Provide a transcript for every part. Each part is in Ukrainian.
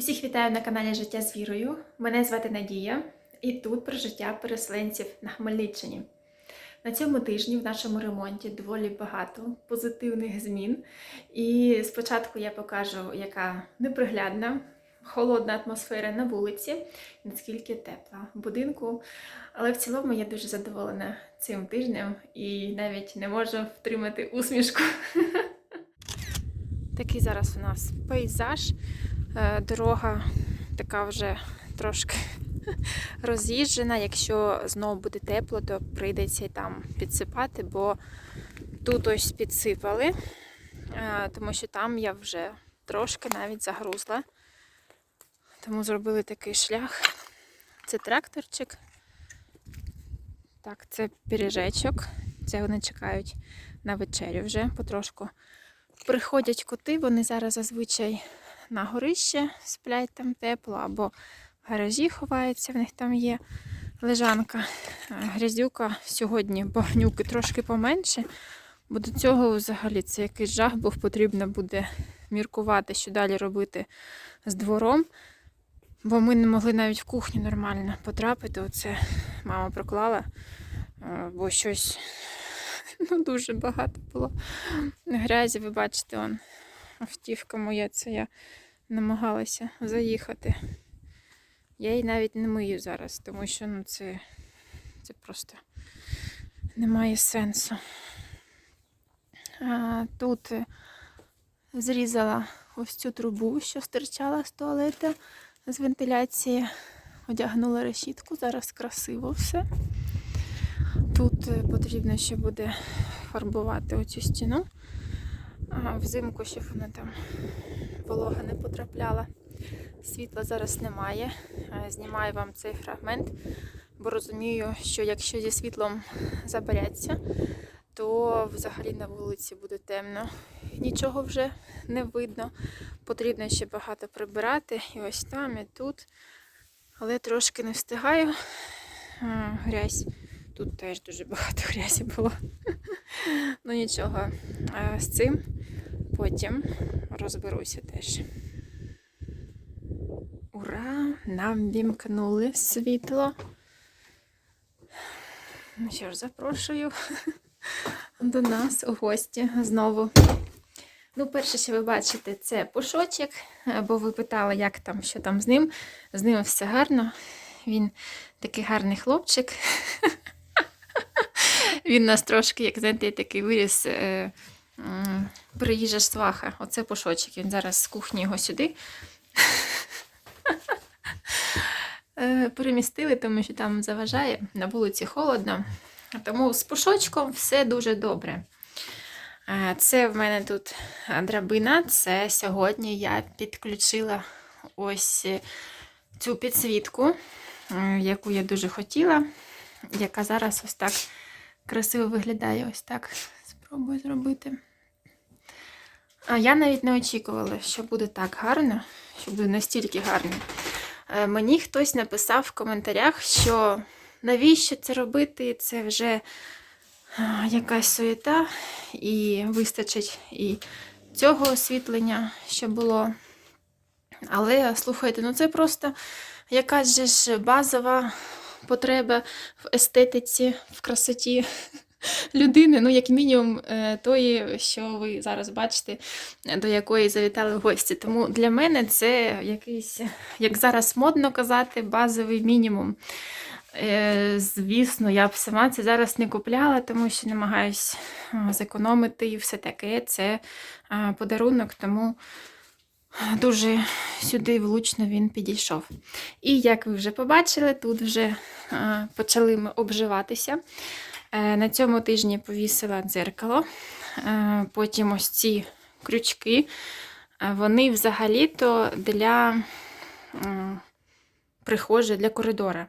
Усіх вітаю на каналі Життя з вірою. Мене звати Надія, і тут про життя переселенців на Хмельниччині. На цьому тижні в нашому ремонті доволі багато позитивних змін. І спочатку я покажу, яка неприглядна, холодна атмосфера на вулиці, наскільки тепла в будинку. Але в цілому я дуже задоволена цим тижнем і навіть не можу втримати усмішку. Такий зараз у нас пейзаж. Е, Дорога така вже трошки роз'їжджена. Якщо знову буде тепло, то прийдеться там підсипати, бо тут ось підсипали, е, тому що там я вже трошки навіть загрузла. Тому зробили такий шлях. Це тракторчик. Так, це пиріжечок. Це вони чекають на вечерю вже потрошку. Приходять коти, вони зараз зазвичай на горище сплять там тепло, або в гаражі ховаються, в них там є лежанка. Грязюка сьогодні багнюки трошки поменше, бо до цього взагалі це якийсь жах, бо потрібно буде міркувати, що далі робити з двором. Бо ми не могли навіть в кухню нормально потрапити. Оце мама проклала, е, бо щось ну, дуже багато було грязі. Ви бачите, он автівка моя, це я намагалася заїхати. Я її навіть не мию зараз, тому що ну, це, це просто немає сенсу. А, тут е, зрізала ось цю трубу, що стирчала з туалета з вентиляції. Одягнула решітку, зараз красиво все. Тут е, потрібно ще буде фарбувати оцю стіну. Взимку, щоб вона там волога не потрапляла. Світла зараз немає. Е, Знімаю вам цей фрагмент, бо розумію, що якщо зі світлом забереться, то взагалі на вулиці буде темно. Нічого вже не видно. Потрібно ще багато прибирати. І ось там, і тут. Але трошки не встигаю. Грязь. Тут теж дуже багато грязі було. Ну нічого, е, з цим потім розберуся теж. Ура! Нам вімкнули світло. Ну що ж, запрошую до нас у гості знову. Ну, перше, що ви бачите, це пушочок, бо ви питали, як там, що там з ним. З ним все гарно. Він такий гарний хлопчик. Він нас трошки, як знаєте, такий виріс е, приїжджа сваха. Оце пушочок. Він зараз з кухні його сюди. Е, Перемістили, тому що там заважає, на вулиці холодно. Тому з пушочком все дуже добре. Е, Це в мене тут драбина. Це сьогодні я підключила ось е, цю підсвітку, е, яку я дуже хотіла, яка зараз ось так красиво виглядає. Ось так спробую зробити. А я навіть не очікувала, що буде так гарно, що буде настільки гарно. Е, Мені хтось написав в коментарях, що навіщо це робити, це вже якась суєта, і вистачить і цього освітлення, що було. Але слухайте, ну це просто якась же ж базова потреба в естетиці, в красоті людини, ну, як мінімум, е, тої, що ви зараз бачите, е, до якої завітали гості. Тому для мене це якийсь, як зараз модно казати, базовий мінімум. Е, Звісно, я б сама це зараз не купляла, тому що намагаюсь зекономити і все таке. Це подарунок, тому дуже сюди влучно він підійшов. І як ви вже побачили, тут вже почали ми обживатися. Е, На цьому тижні повісила дзеркало, Е, потім ось ці крючки. Е, Вони взагалі-то для прихожі, для коридора.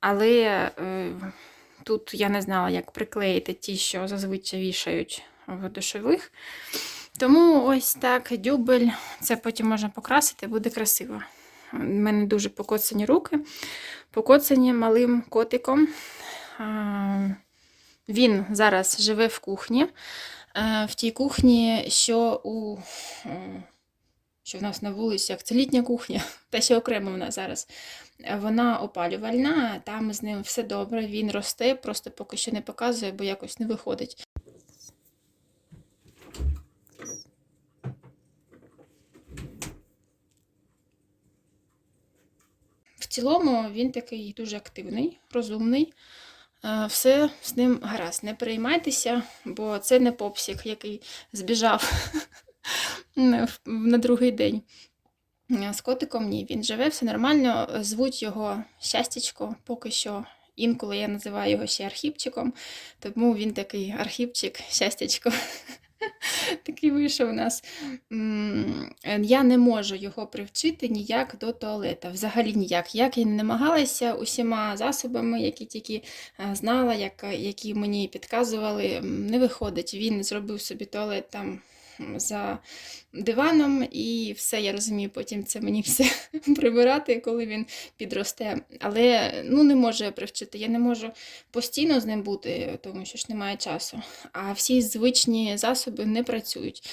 Але тут я не знала, як приклеїти ті, що зазвичай вішають в душових. Тому ось так, дюбель, це потім можна покрасити, буде красиво. У мене дуже покоцані руки, покоцані малим котиком. Він зараз живе в кухні. Е, В тій кухні, що у е, що в нас на вулиці, як це літня кухня, та ще окремо вона зараз. Вона опалювальна, там з ним все добре, він росте, просто поки що не показує, бо якось не виходить. В цілому він такий дуже активний, розумний. Е, Все з ним гаразд. Не переймайтеся, бо це не попсік, який збіжав на другий день. Е, З котиком ні, він живе, все нормально. Звуть його щастячко, поки що. Інколи я називаю його ще архіпчиком, тому він такий архіпчик, щастячко. Такий вийшов у нас. Я не можу його привчити ніяк до туалета. Взагалі ніяк. Як я не намагалася усіма засобами, які тільки е, знала, як, які мені підказували, не виходить. Він зробив собі туалет там за диваном, і все, я розумію, потім це мені все прибирати, коли він підросте. Але ну, не я привчити. Я не можу постійно з ним бути, тому що ж немає часу. А всі звичні засоби не працюють.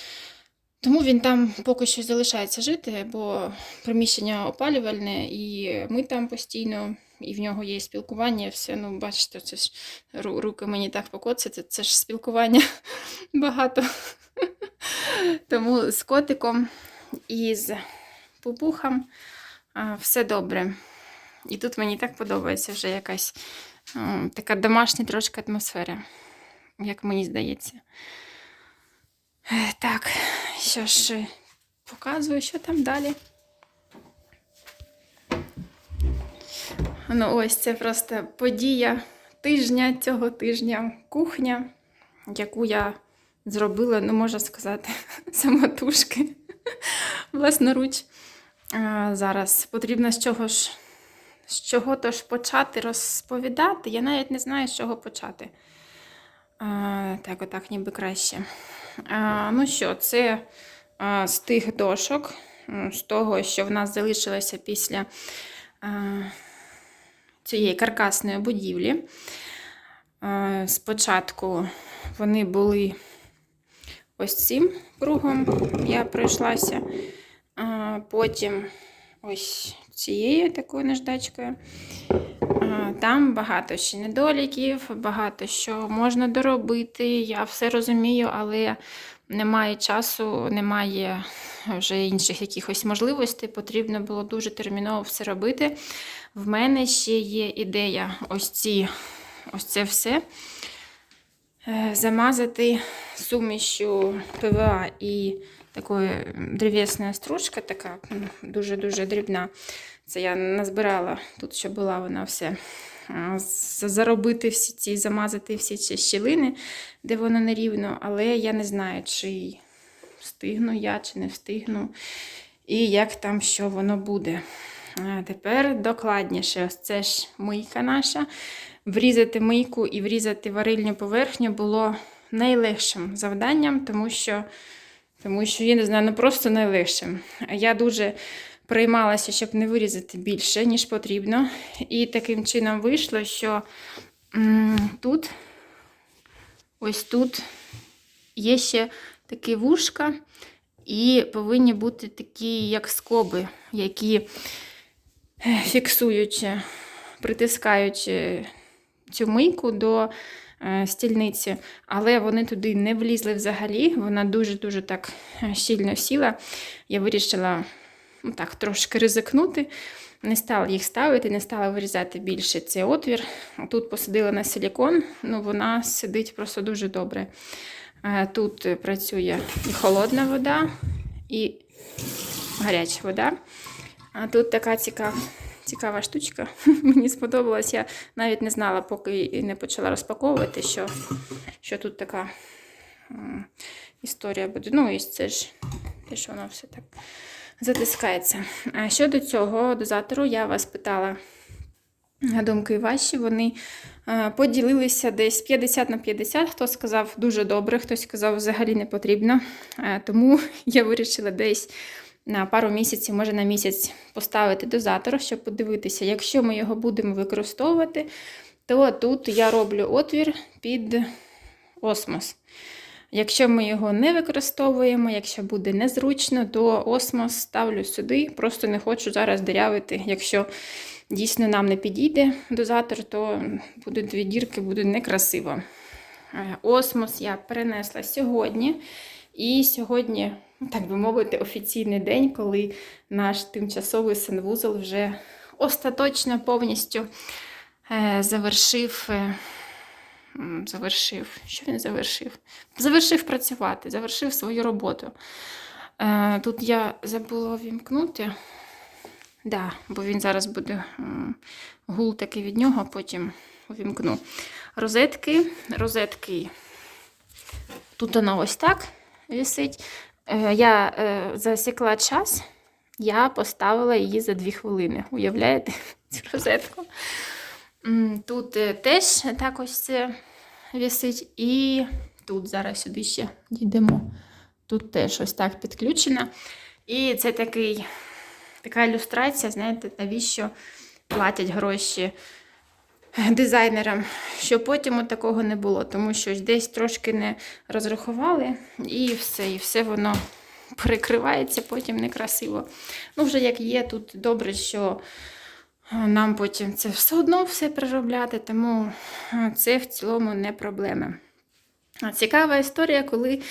Тому він там поки що залишається жити, бо приміщення опалювальне, і ми там постійно, і в нього є спілкування, все. Ну, бачите, це ж руки мені так покоцати, це ж спілкування багато. Тому з котиком і з пупухом все добре. І тут мені так подобається вже якась така домашня трошки атмосфера, як мені здається. Так, що ж, е, показую, що там далі. Ну, ось це просто подія тижня цього тижня. Кухня, яку я зробила, ну, можна сказати, самотужки власноруч. А, зараз потрібно з чого ж з чого то ж почати розповідати. Я навіть не знаю, з чого почати. Так, отак, ніби краще. Ну що, це з тих дошок, з того, що в нас залишилося після цієї каркасної будівлі. Спочатку вони були ось цим кругом, я пройшлася. Потім ось цією такою наждачкою. Там багато ще недоліків, багато що можна доробити. Я все розумію, але немає часу, немає вже інших якихось можливостей. Потрібно було дуже терміново все робити. В мене ще є ідея ось ці, ось це все е, замазати сумішю ПВА і такої древесна стружка, така дуже-дуже дрібна. Це я назбирала тут, що була вона все. Заробити всі ці, замазати всі ці щілини, де воно нерівно, але я не знаю, чи встигну я, чи не встигну, і як там що воно буде. Тепер докладніше, ось це ж мийка наша. Врізати мийку і врізати варильню поверхню було найлегшим завданням, тому що, тому що я не знаю, ну просто найлегшим. Я дуже приймалася, щоб не вирізати більше, ніж потрібно. І таким чином вийшло, що тут, ось тут є ще такі вушка, і повинні бути такі, як скоби, які е, фіксують, притискають е, цю мийку до е, стільниці, але вони туди не влізли взагалі. Вона дуже-дуже так е, щільно сіла. Я вирішила ну, так, трошки ризикнути. Не стала їх ставити, не стала вирізати більше цей отвір. Тут посадила на силікон, ну вона сидить просто дуже добре. Е, Тут працює і холодна вода, і гаряча вода. А тут така цікава, цікава штучка. Мені сподобалась. Я навіть не знала, поки не почала розпаковувати, що, що тут така історія буде. Ну, і це ж те, що воно все так затискається. Щодо цього дозатору, я вас питала думки ваші. Вони поділилися десь 50 на 50. Хто сказав дуже добре, хтось сказав взагалі не потрібно. Тому я вирішила десь на пару місяців, може на місяць, поставити дозатор, щоб подивитися, якщо ми його будемо використовувати, то тут я роблю отвір під осмос. Якщо ми його не використовуємо, якщо буде незручно, то осмос ставлю сюди. Просто не хочу зараз дирявити. Якщо дійсно нам не підійде дозатор, то будуть дві дірки, буде некрасиво. Е, Осмос я перенесла сьогодні. І сьогодні, ну, так би мовити, офіційний день, коли наш тимчасовий санвузол вже остаточно повністю е, завершив. Завершив. Що він завершив? Завершив працювати, завершив свою роботу. Е, тут я забула вімкнути. Да, бо він зараз буде гул такий від нього, потім увімкну. Розетки, розетки. Тут вона ось так висить. Е, Я е, засікла час, я поставила її за 2 хвилини. Уявляєте цю розетку? Тут е, теж так ось це висить. І тут зараз сюди ще дійдемо. Тут теж ось так підключено. І це такий, така ілюстрація, знаєте, навіщо платять гроші дизайнерам, щоб потім от такого не було, тому що десь трошки не розрахували, і все, і все воно перекривається, потім некрасиво. Ну, вже як є, тут добре, що нам потім це все одно все переробляти, тому е, це в цілому не проблема. Цікава історія, коли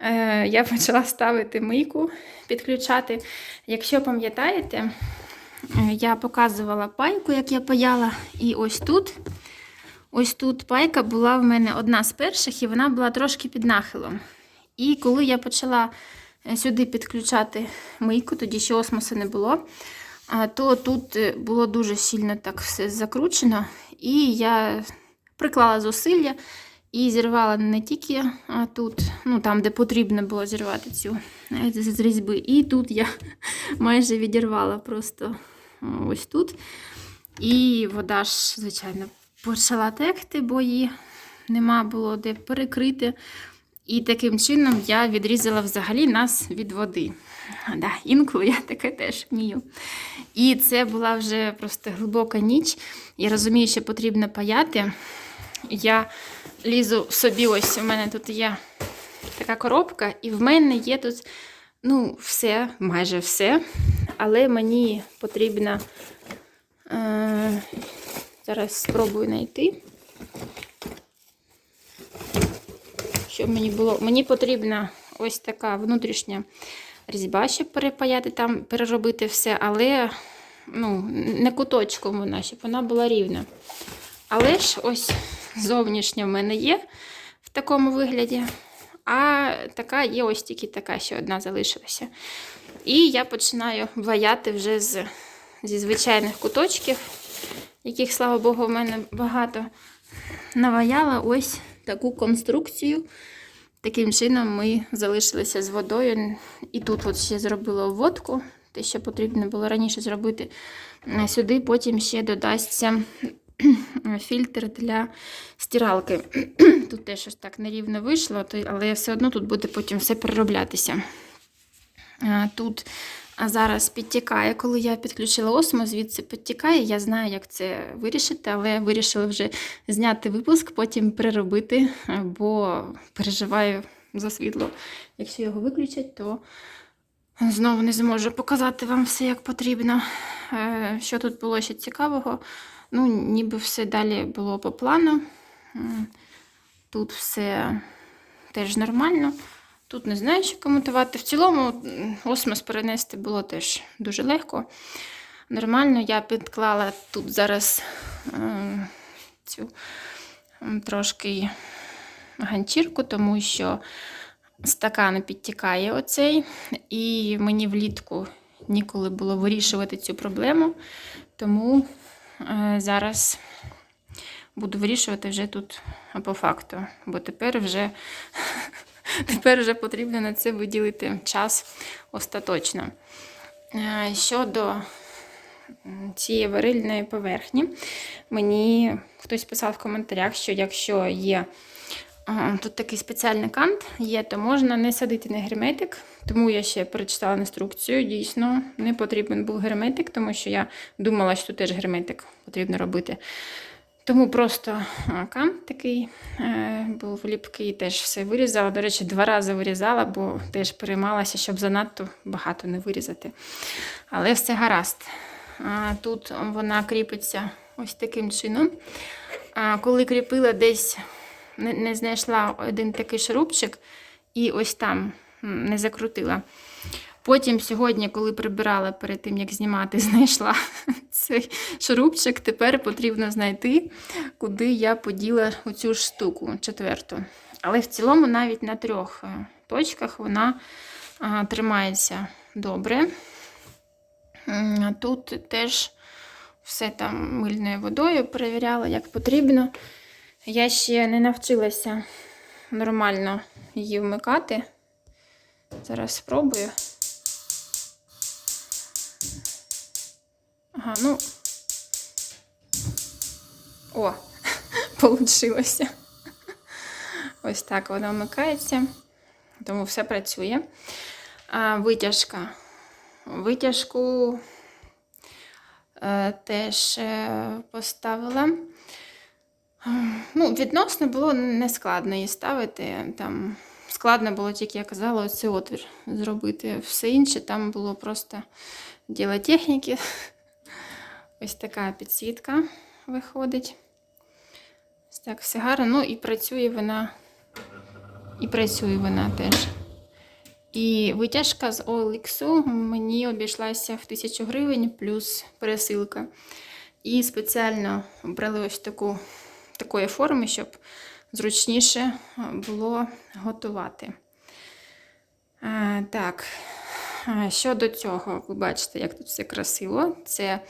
е, я почала ставити мийку, підключати. Якщо пам'ятаєте, е, я показувала пайку, як я паяла, і ось тут. Ось тут пайка була в мене одна з перших, і вона була трошки під нахилом. І коли я почала е, сюди підключати мийку, тоді ще осмосу не було, то тут е, було дуже сильно так все закручено, і я приклала зусилля і зірвала не тільки тут, ну там, де потрібно було зірвати цю е, з різьби, і тут я майже відірвала просто ось тут. І вода ж, звичайно, почала текти, бо її нема було де перекрити. І таким чином я відрізала взагалі нас від води. Да, інколи я таке теж вмію. І це була вже просто глибока ніч. Я розумію, що потрібно паяти. Я лізу собі, ось у мене тут є така коробка, і в мене є тут ну, все, майже все. Але мені потрібно. Е- зараз спробую знайти. Щоб мені було. Мені потрібна ось така внутрішня різьба, щоб перепаяти там, переробити все, але ну, не куточком вона, щоб вона була рівна. Але ж ось зовнішня в мене є в такому вигляді. А така є ось тільки така, ще одна залишилася. І я починаю ваяти вже з, зі звичайних куточків, яких, слава Богу, в мене багато. Наваяла ось таку конструкцію. Таким чином ми залишилися з водою. І тут от ще зробила обводку, те, що потрібно було раніше зробити. Е, Сюди потім ще додасться фільтр для стиралки. Тут теж ось так нерівно вийшло, але все одно тут буде потім все перероблятися. Е, Тут зараз підтікає, коли я підключила осмо, звідси підтікає. Я знаю, як це вирішити, але вирішила вже зняти випуск, потім переробити, бо переживаю за світло. Якщо його виключать, то знову не зможу показати вам все, як потрібно. Е, Що тут було ще цікавого? Ну, ніби все далі було по плану. Тут все теж нормально. Тут не знаю, що коментувати. В цілому осмос перенести було теж дуже легко. Нормально, я підклала тут зараз е, цю трошки ганчірку, тому що стакан підтікає оцей, і мені влітку ніколи було вирішувати цю проблему. Тому е, зараз буду вирішувати вже тут по факту, бо тепер вже Тепер вже потрібно на це виділити час остаточно. Е, Щодо цієї варильної поверхні, мені хтось писав в коментарях, що якщо є тут такий спеціальний кант, є, то можна не садити на герметик. Тому я ще перечитала інструкцію. Дійсно, не потрібен був герметик, тому що я думала, що тут теж герметик потрібно робити. Тому просто а, такий е, був ліпкий, теж все вирізала. До речі, два рази вирізала, бо теж переймалася, щоб занадто багато не вирізати. Але все гаразд. Тут вона кріпиться ось таким чином. А, коли кріпила, десь не, знайшла один такий шурупчик, і ось там не закрутила. Потім сьогодні, коли прибирала перед тим, як знімати, знайшла цей шурупчик. Тепер потрібно знайти, куди я поділа оцю ж штуку четверту. Але в цілому навіть на трьох е, точках вона тримається добре. Тут теж все там мильною водою перевіряла, як потрібно. Я ще не навчилася нормально її вмикати. Зараз спробую. Ага, ну. О, получилося. Ось так воно вмикається. Тому все працює. А, витяжка. Витяжку е, теж е, поставила. Ну, відносно було не складно її ставити. Там складно було тільки, я казала, оцей отвір зробити. Все інше там було просто діло техніки. Ось така підсвітка виходить. Ось так все гарно. Ну і працює вона. І працює вона теж. І витяжка з OLX мені обійшлася в 1000 гривень плюс пересилка. І спеціально брали ось таку такої форми, щоб зручніше було готувати. А, так, щодо цього, ви бачите, як тут все красиво. Це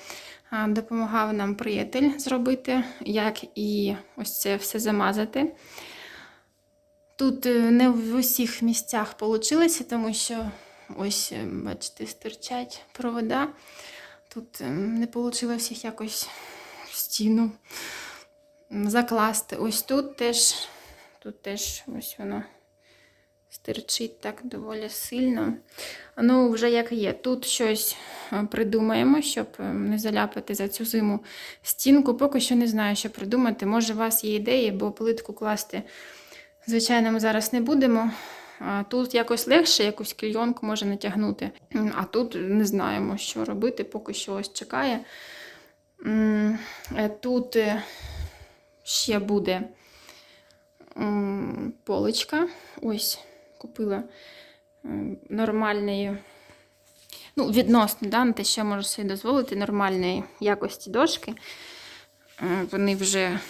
допомагав нам приятель зробити, як і ось це все замазати. Тут е, не в усіх місцях вийшло, тому що ось, е, бачите, стирчать провода. Тут е, не вийшло їх якось в стіну закласти. Ось тут теж, тут теж ось воно стирчить так доволі сильно. Ну, вже як є. Тут щось е, придумаємо, щоб е, не заляпати за цю зиму стінку. Поки що не знаю, що придумати. Може, у вас є ідеї, бо плитку класти, звичайно, ми зараз не будемо. Тут якось легше, якусь клійонку може натягнути. А тут не знаємо, що робити, поки що ось чекає. Е, Тут ще буде м, поличка. Ось купила нормальної, ну, відносно, да, на те, що можу собі дозволити, нормальної якості дошки. Е, Вони вже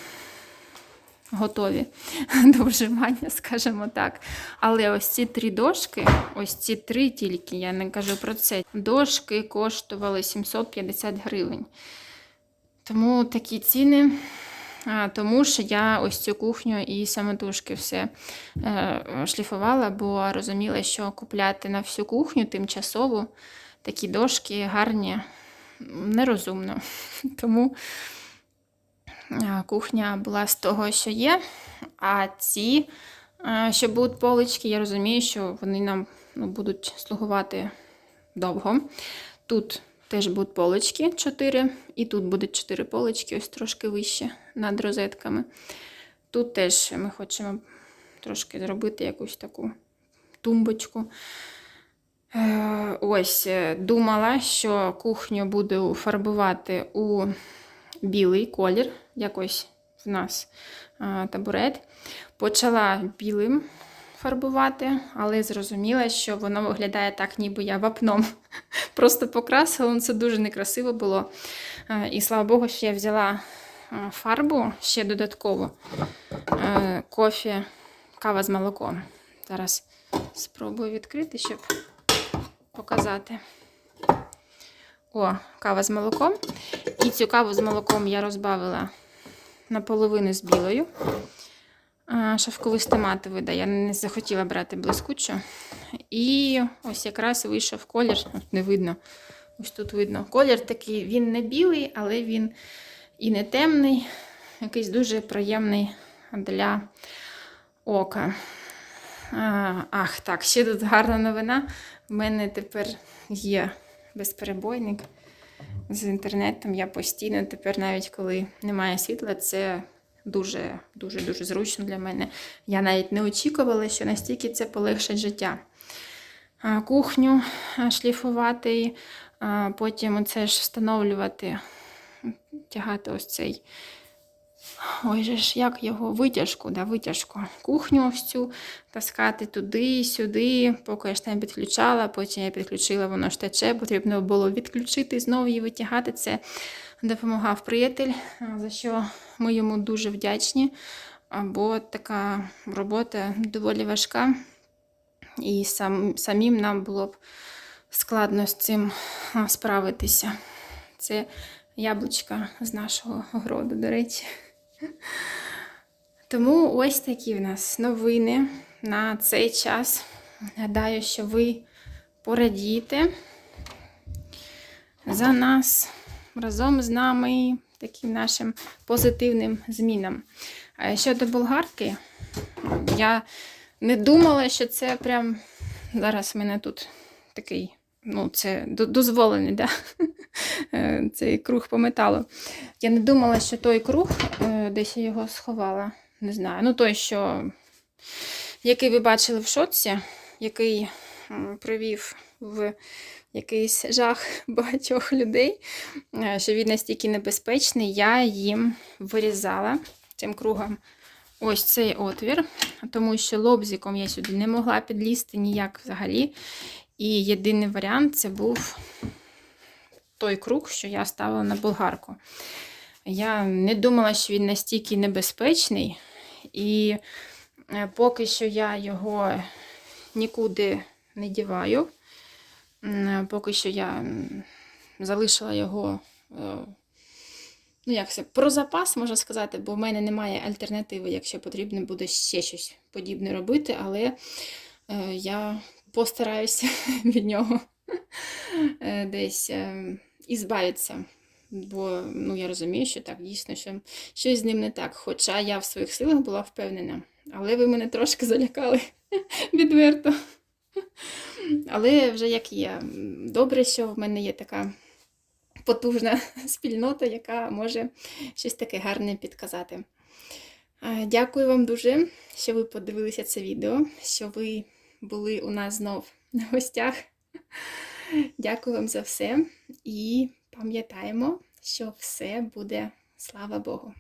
готові до вживання, скажімо так. Але ось ці три дошки, ось ці три тільки, я не кажу про це. Дошки коштували 750 гривень. Тому такі ціни. Тому що я ось цю кухню і самотужки все е, шліфувала, бо розуміла, що купляти на всю кухню тимчасово такі дошки гарні нерозумно. Тому кухня була з того, що є. А ці, е, що будуть полички, я розумію, що вони нам ну, будуть слугувати довго. Тут теж будуть полички 4, і тут будуть 4 полички, ось трошки вище над розетками. Тут теж ми хочемо трошки зробити якусь таку тумбочку. Е, Ось, е, думала, що кухню буду фарбувати у білий колір, якось в нас табурет. Почала білим фарбувати, але зрозуміла, що воно виглядає так, ніби я вапном просто покрасила. Ну, Це дуже некрасиво було. Е, І слава Богу, що я взяла е, фарбу ще додатково. Е, Кофе, кава з молоком. Зараз спробую відкрити, щоб показати. О, кава з молоком. І цю каву з молоком я розбавила наполовину з білою. А, Шовковистий матовий, да, я не захотіла брати блискучу. І ось якраз вийшов колір, не видно. Ось тут видно. Колір такий, він не білий, але він і не темний, якийсь дуже приємний для ока. Ах, так, ще тут гарна новина. У мене тепер є безперебойник. з інтернетом. Я постійно тепер, навіть коли немає світла, це дуже, дуже, зручно для мене. Я навіть не очікувала, що настільки це полегшить життя. Кухню шліфувати, потім оце ж встановлювати, тягати ось цей. Ой же ж, як його витяжку, да, витяжку. Кухню ось таскати туди, сюди, поки я ж там підключала, потім я підключила, воно ж тече, потрібно було відключити, знову її витягати. Це допомагав приятель, за що ми йому дуже вдячні. Бо така робота доволі важка, і сам, самим нам було б складно з цим справитися. Це яблучка з нашого городу, до речі. Тому ось такі в нас новини на цей час. Гадаю, що ви порадієте за нас разом з нами таким нашим позитивним змінам. А щодо болгарки, я не думала, що це прям зараз в мене тут такий, ну, це дозволений, да? Е, цей круг по металу. Я не думала, що той круг, е, десь я його сховала. Не знаю. Ну, той, що, який ви бачили в шоці, який привів в якийсь жах багатьох людей, е, що він настільки небезпечний, я їм вирізала цим кругом ось цей отвір, тому що лобзиком я сюди не могла підлізти ніяк взагалі. І єдиний варіант це був той круг, що я ставила на болгарку. Я не думала, що він настільки небезпечний, і е, поки що я його нікуди не діваю. Поки що я залишила його, е, ну як це, про запас, можна сказати, бо в мене немає альтернативи, якщо потрібно буде ще щось подібне робити, але е, я постараюся від нього е, десь ізбавитися. Бо ну, я розумію, що так, дійсно, що щось з ним не так. Хоча я в своїх силах була впевнена. Але ви мене трошки залякали відверто. Але вже як є. Добре, що в мене є така потужна спільнота, яка може щось таке гарне підказати. Дякую вам дуже, що ви подивилися це відео, що ви були у нас знов на гостях. Дякую вам за все і пам'ятаємо, що все буде, слава Богу.